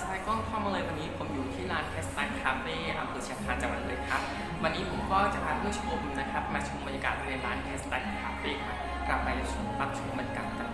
สไตล์กล้องเข้ามาเลยวันนี้ผมอยู่ที่ร้านแคสตันคาเฟ่อำเภอเชียงคานจังหวัดเลยครับ วันนี้ผมก็จะพาผู้ชมนะครับ มาชมบรรยากาศในร้านแคสตันคาเฟ่ครับกลับไปรับชมบรรยากาศกัน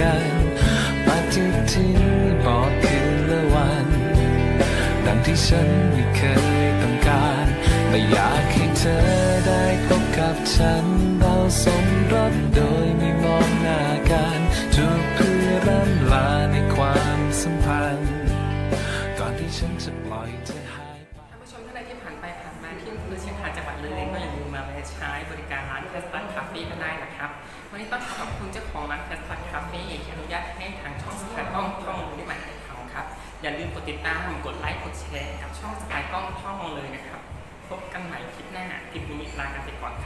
กันปฏิทินบอกคืนและวัน ดังที่ฉันไม่เคยต้องการ ไม่อยากให้เธอได้พบกับฉันเราสมรสโดยไม่มองหน้ากันจูบเพื่อร่ำลาในความสัมพันธ์ก่อนที่ฉันจะปล่อยเธอหายไป ท่านผู้ชมท่านใดที่ผ่านไปผ่านมาที่อำเภอเชียงคานจังหวัดเลยก็อย่าลืมมาใช้บริการร้านแคสต วันนี้ต้องขอขอบคุณเจ้าของร้านแคสตันคาเฟ่ที่อนุญาตให้ทางช่องสกายกล้องท่องได้มาถ่ายทำครับ อย่าลืมกดติดตามกดไลค์กดแชร์กับช่องสกายกล้องท่องเลยนะครับ พบกันใหม่คลิปหน้าคลิปนี้ลากันไปก่อนครับสวัสดีครับ